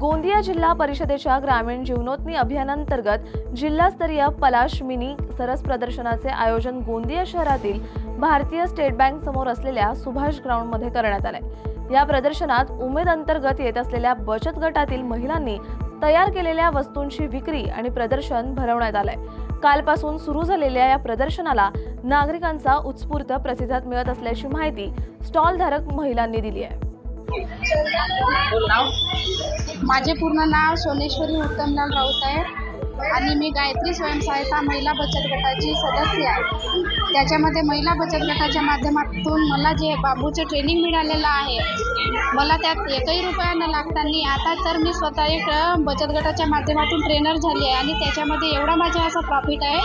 गोंदिया जिल्हा परिषदेच्या ग्रामीण जीवनोत्नी अभियानांतर्गत जिल्हास्तरीय पलाश मिनी सरस प्रदर्शनाचे आयोजन गोंदिया शहरातील भारतीय स्टेट बँक समोर असलेल्या सुभाष ग्राउंडमध्ये करण्यात आले या प्रदर्शनात उमेद अंतर्गत येत असलेल्या बचत गटातील महिलांनी तयार केलेल्या वस्तूंची विक्री आणि प्रदर्शन भरवण्यात आलंय. कालपासून सुरू झालेल्या या प्रदर्शनाला नागरिकांचा उत्स्फूर्त प्रतिसाद मिळत असल्याची माहिती स्टॉलधारक महिलांनी दिली आहे. माझे पूर्ण नाव सोनेश्वरी उत्तमलाल राऊत आहे आणि मी गायत्री स्वयंसहायता महिला बचत गटाची सदस्य आहे. त्याच्यामध्ये महिला बचत गटाच्या माध्यमातून मला जे बांबूचं ट्रेनिंग मिळालेलं आहे मला त्यात एकही रुपया न लागताना आता तर मी स्वतः एक बचत गटाच्या माध्यमातून ट्रेनर झाली आहे आणि त्याच्यामध्ये एवढा माझा असा प्रॉफिट आहे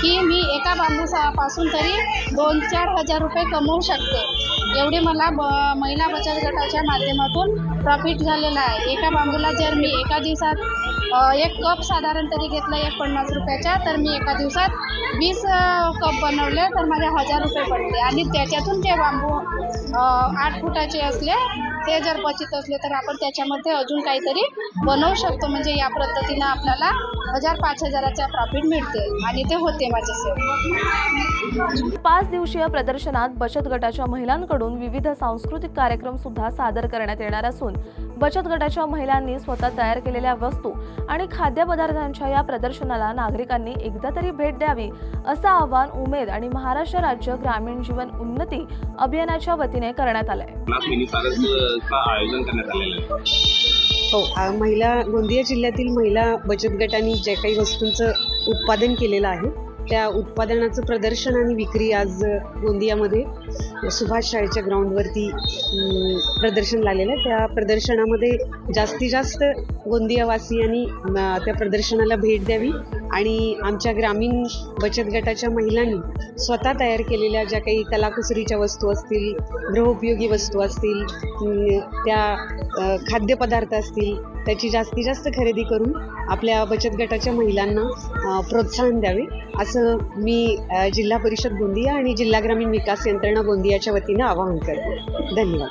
की मी एका बांबूसापासून तरी दोन चार हजार रुपये कमवू शकते. एवढी मला ब महिला बचत गटाच्या माध्यमातून प्रॉफिट झालेला आहे. एका बांबूला जर मी एका दिवसात एक कप साधारण तरी घेतला एक पन्नास रुपयाचा तर मी एका दिवसात वीस कप बनवले तर माझे हजार रुपये पडले. आणि त्याच्यातून ते बांबू आठ फुटाचे असले ते जर बचित असले तर आपण त्याच्यामध्ये अजून काहीतरी बनवू शकतो. म्हणजे या पद्धतीनं आपल्याला हजार पाच हजाराचा प्रॉफिट मिळते आणि ते होते माझ्यासोबत पाच दिवसीय प्रदर्शनात बचत गटाच्या महिलांकडून विविध सांस्कृतिक कार्यक्रम सुद्धा सादर करण्यात येणार असून बचत गटाच्या महिलांनी स्वतः तयार केलेल्या वस्तू आणि खाद्यपदार्थांच्या या प्रदर्शनाला नागरिकांनी एकदा तरी भेट द्यावी असं आवाहन उमेद आणि महाराष्ट्र राज्य ग्रामीण जीवन उन्नती अभियानाच्या वतीने करण्यात आलंय. आयोजन करण्यात आलेलं आहे. हो महिला गोंदिया जिल्ह्यातील महिला बचत गटांनी ज्या काही वस्तूंचं उत्पादन केलेलं आहे त्या उत्पादनाचं प्रदर्शन आणि विक्री आज गोंदियामध्ये सुभाष शाळेच्या ग्राउंडवरती प्रदर्शन लागलेलं आहे. त्या प्रदर्शनामध्ये जास्तीत जास्त गोंदियावासियांनी आणि त्या प्रदर्शनाला भेट द्यावी. आणि आमच्या ग्रामीण बचत गटाच्या महिलांनी स्वतः तयार केलेल्या ज्या काही कलाकुसरीच्या वस्तू असतील गृहोपयोगी वस्तू असतील त्या खाद्यपदार्थ असतील त्याची जास्तीत जास्त खरेदी करून आपल्या बचत गटाच्या महिलांना प्रोत्साहन द्यावे असं मी जिल्हा परिषद गोंदिया आणि जिल्हा ग्रामीण विकास यंत्रणा गोंदियाच्या वतीनं आवाहन करते. धन्यवाद.